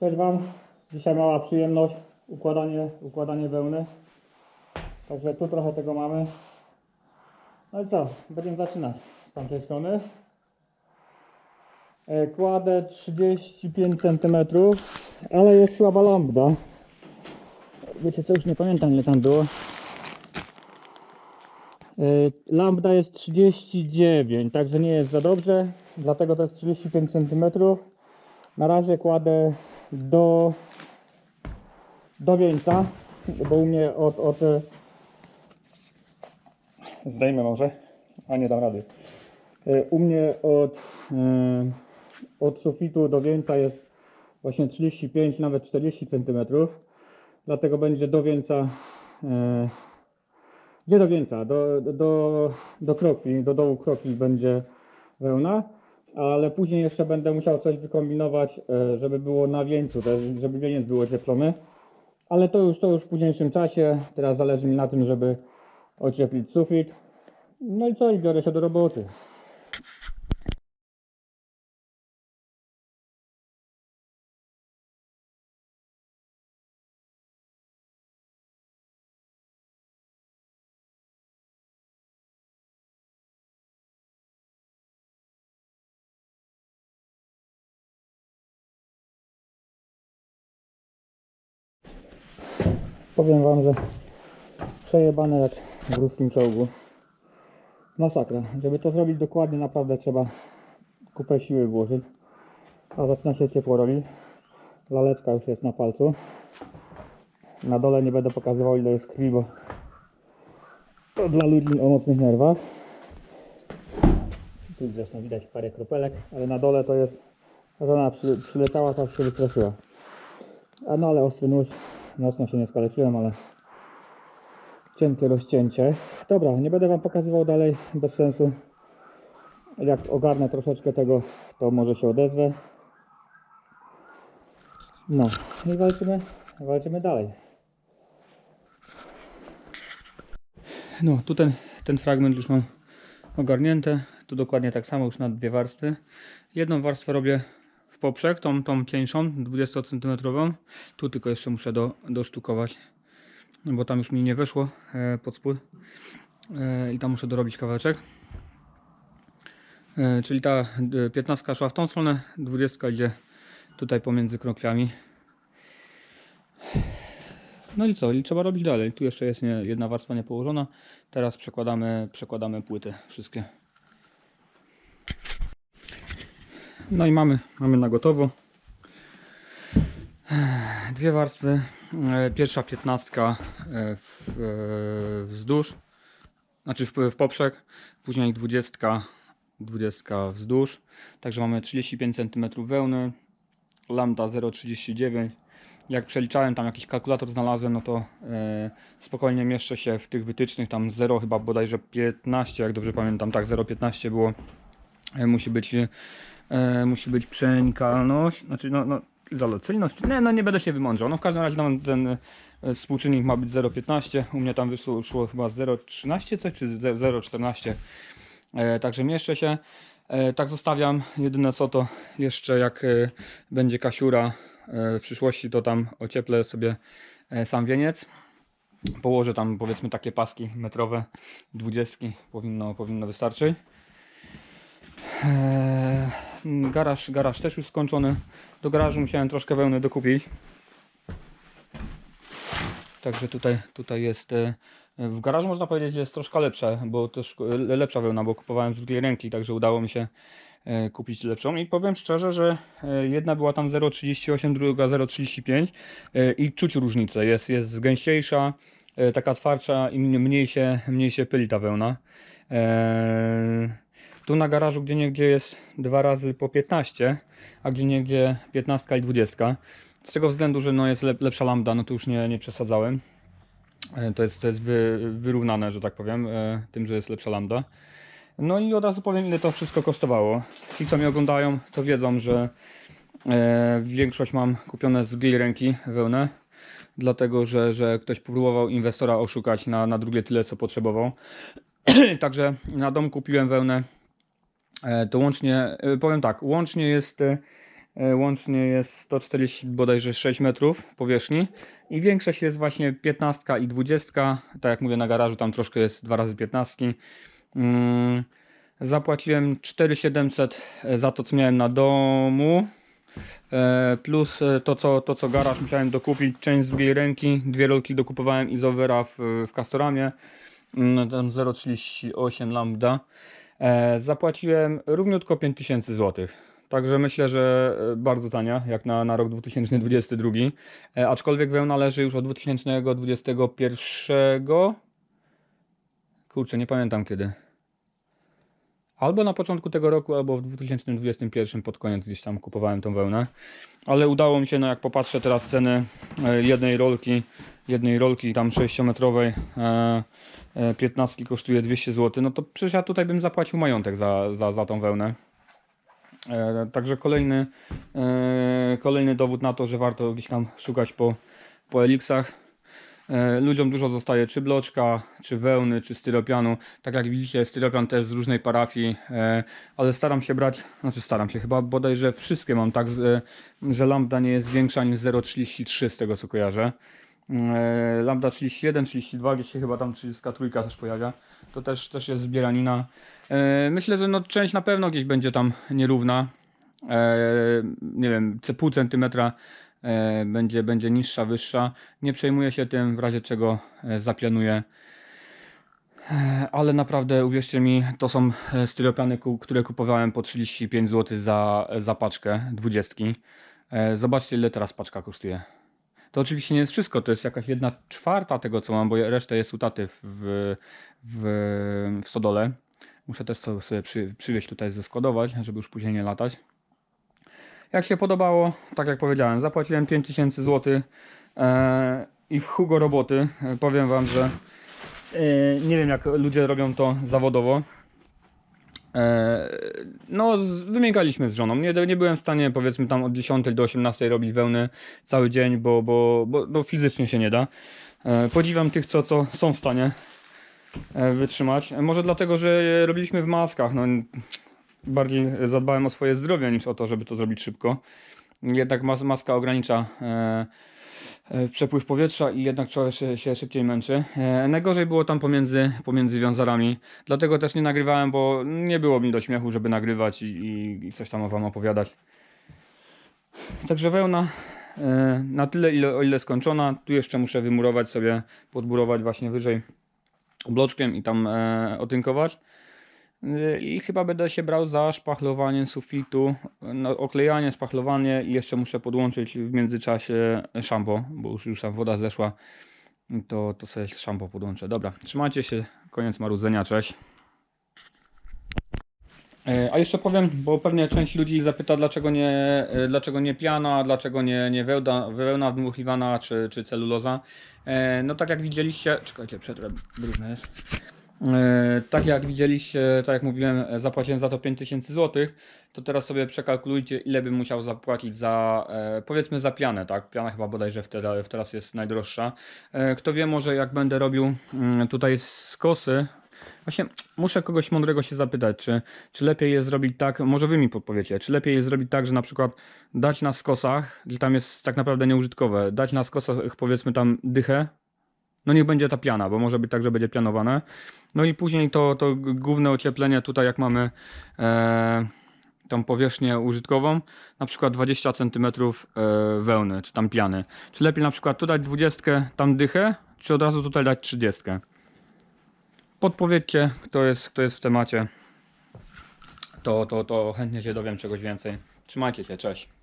Cześć Wam. Dzisiaj mała przyjemność, układanie, układanie wełny. Także tu trochę tego mamy. No i co, będziemy zaczynać z tamtej strony. E, Kładę 35 cm, ale jest słaba lambda. Wiecie co, już nie pamiętam ile tam było. E, Lambda jest 39, także nie jest za dobrze, dlatego to jest 35 cm. Na razie kładę do, do wieńca, bo u mnie od, od e, zdejmę może, a nie dam rady. E, U mnie od, e, od sufitu do wieńca jest właśnie 35, nawet 40 cm. Dlatego będzie do wieńca, nie do wieńca, do, do, do krokwi, do dołu krokwi będzie wełna ale później jeszcze będę musiał coś wykombinować, e, żeby było na wieńcu, żeby wieniec był ocieplony. Ale to już, to już w późniejszym czasie. Teraz zależy mi na tym, żeby ocieplić sufit. No i co, i biorę się do roboty. Powiem wam, że przejebane jak w ruskim czołgu. Masakra. Żeby to zrobić dokładnie, naprawdę trzeba kupę siły włożyć. A zaczyna się ciepło robić. Laleczka już jest na palcu. Na dole nie będę pokazywał ile jest krwi, bo to dla ludzi o mocnych nerwach. Tu zresztą widać parę kropelek, ale na dole to jest żona przy, przyleciała, tak się wystraszyła. A no ale ostry nóż, mocno się nie skaleczyłem, ale cienkie rozcięcie. Dobra, nie będę Wam pokazywał dalej, bez sensu. Jak ogarnę troszeczkę tego, to może się odezwę. No i walczymy, walczymy dalej. No, tu ten, ten fragment już mam ogarnięty. Tu dokładnie tak samo, już na dwie warstwy. Jedną warstwę robię w poprzek, tą, tą cieńszą, 20 cm. Tu tylko jeszcze muszę do, dosztukować, bo tam już mi nie weszło e, pod spód. E, I tam muszę dorobić kawałeczek. E, czyli ta e, 15 szła w tą stronę, 20 idzie tutaj pomiędzy krokwiami. No i co? I trzeba robić dalej. Tu jeszcze jest jedna warstwa niepołożona. Teraz przekładamy, przekładamy płyty wszystkie. No i mamy, mamy na gotowo. Dwie warstwy. E, Pierwsza piętnastka e, w, e, wzdłuż, znaczy w, w poprzek, później dwudziestka, dwudziestka wzdłuż. Także mamy 35 cm wełny, lambda 0,39. Jak przeliczałem, tam jakiś kalkulator znalazłem, no to spokojnie mieszczę się w tych wytycznych, tam 0 chyba bodajże 15, jak dobrze pamiętam, tak 0,15 było. Musi być e, musi być przenikalność, znaczy no, no zalocyjność, nie, no nie będę się wymądrzał, no w każdym razie tam ten e, współczynnik ma być 0,15, u mnie tam wyszło szło chyba 0,13 coś, czy 0,14, e, także mieszczę się, e, tak zostawiam, jedyne co to jeszcze jak e, będzie kasiura e, w przyszłości, to tam ocieplę sobie e, sam wieniec, położę tam powiedzmy takie paski metrowe, 20 powinno, powinno wystarczyć. Eee, Garaż, garaż też już skończony. Do garażu musiałem troszkę wełny dokupić. Także tutaj, tutaj jest. e, W garażu można powiedzieć jest troszkę lepsze, bo też e, lepsza wełna, bo kupowałem z drugiej ręki, także udało mi się e, kupić lepszą. I powiem szczerze, że jedna była tam 0,38, druga 0,35 e, i czuć różnicę. Jest, jest gęściejsza, taka twardsza i mniej się, mniej się pyli ta wełna. Tu na garażu gdzie niegdzie jest dwa razy po 15, a gdzie niegdzie 15 i 20. Z tego względu, że no jest lep, lepsza lambda, no to już nie, nie przesadzałem. E, To jest, to jest wy, wyrównane, że tak powiem, e, tym, że jest lepsza lambda. No i od razu powiem, ile to wszystko kosztowało. Ci, co mnie oglądają, to wiedzą, że e, większość mam kupione z drugiej ręki wełnę. Dlatego, że, że ktoś próbował inwestora oszukać na, na drugie tyle, co potrzebował. Także na dom kupiłem wełnę. E, To łącznie, e, powiem tak, łącznie jest e, Łącznie jest 140 bodajże 6 metrów powierzchni i większość jest właśnie 15 i 20. Tak jak mówię na garażu tam troszkę jest 2 razy 15. Mm, Zapłaciłem 4700 za to co miałem na domu. Plus to co, to co garaż musiałem dokupić, część z drugiej ręki, dwie rolki dokupowałem Izovera w, w Castoramie, Mm, tam 0,38 lambda. E, Zapłaciłem równiutko 5000 zł. Także myślę, że e, bardzo tania, jak na, na rok 2022. E, aczkolwiek wełna leży już od 2021. Kurczę, nie pamiętam kiedy. Albo na początku tego roku, albo w 2021 pod koniec gdzieś tam kupowałem tą wełnę. Ale udało mi się, no jak popatrzę teraz ceny jednej rolki, jednej rolki tam 6-metrowej, e, e, 15 kosztuje 200 zł, no to przecież ja tutaj bym zapłacił majątek za, za, za tą wełnę. E, Także kolejny, e, kolejny dowód na to, że warto gdzieś tam szukać po, po eliksach. E, Ludziom dużo zostaje czy bloczka, czy wełny, czy styropianu. Tak jak widzicie, styropian też z różnej parafii, e, ale staram się brać, znaczy staram się chyba bodajże wszystkie mam tak, że lambda nie jest większa niż 0,33 z tego co kojarzę. E, Lambda 31, 32, gdzieś się chyba tam 33 też pojawia. To też, też jest zbieranina. E, Myślę, że no część na pewno gdzieś będzie tam nierówna. E, Nie wiem, c- pół centymetra będzie, będzie niższa, wyższa. Nie przejmuję się tym, w razie czego zaplanuję. Ale naprawdę, uwierzcie mi, to są styropiany, które kupowałem po 35 zł za, za paczkę 20. E, Zobaczcie, ile teraz paczka kosztuje. To oczywiście nie jest wszystko, to jest jakaś jedna czwarta tego, co mam, bo reszta jest u taty w, w, w stodole. Muszę też sobie przy, przywieźć tutaj zeskładować, żeby już później nie latać. Jak się podobało, tak jak powiedziałem, zapłaciłem 5000 zł e, i w Hugo roboty. E, powiem Wam, że e, nie wiem jak ludzie robią to zawodowo. E, no, z, wymiękaliśmy z żoną. Nie, nie byłem w stanie, powiedzmy, tam od 10 do 18 robić wełny cały dzień, bo, bo, bo no, fizycznie się nie da. E, podziwiam tych, co, co są w stanie e, wytrzymać. Może dlatego, że robiliśmy w maskach. No, bardziej zadbałem o swoje zdrowie niż o to, żeby to zrobić szybko. Jednak mas maska ogranicza przepływ powietrza i jednak człowiek się, się szybciej męczy. E, najgorzej było tam pomiędzy, pomiędzy wiązarami, dlatego też nie nagrywałem, bo nie było mi do śmiechu, żeby nagrywać i, i, i coś tam wam opowiadać. Także wełna e, na tyle, ile, o ile skończona. Tu jeszcze muszę wymurować sobie, podburować właśnie wyżej bloczkiem i tam e, otynkować. I chyba będę się brał za szpachlowanie sufitu, no, oklejanie, szpachlowanie i jeszcze muszę podłączyć w międzyczasie szambo, bo już, już tam woda zeszła, to, to sobie szambo podłączę. Dobra, trzymajcie się, koniec marudzenia, cześć. E, A jeszcze powiem, bo pewnie część ludzi zapyta, dlaczego nie, e, dlaczego nie piana, dlaczego nie, nie wełna, wełna dmuchliwana czy, czy celuloza. E, No tak jak widzieliście, czekajcie, przetrę, brudne jest. E, Tak jak widzieliście, tak jak mówiłem, e, zapłaciłem za to 5000 zł, to teraz sobie przekalkulujcie, ile bym musiał zapłacić za, e, powiedzmy za pianę, tak? Piana chyba bodajże wtedy, teraz jest najdroższa. Kto wie, może jak będę robił mm, tutaj skosy, właśnie muszę kogoś mądrego się zapytać, czy, czy lepiej jest zrobić tak, może wy mi podpowiecie, czy lepiej jest zrobić tak, że na przykład dać na skosach, i tam jest tak naprawdę nieużytkowe, dać na skosach powiedzmy tam dychę, no niech będzie ta piana, bo może być tak, że będzie pianowane. No i później to, to główne ocieplenie tutaj jak mamy e, tą powierzchnię użytkową, na przykład 20 cm e, wełny, czy tam piany. Czy lepiej na przykład tu dać 20, tam dychę, czy od razu tutaj dać 30? Podpowiedzcie, kto jest, kto jest w temacie. To, to, to chętnie się dowiem czegoś więcej. Trzymajcie się, cześć.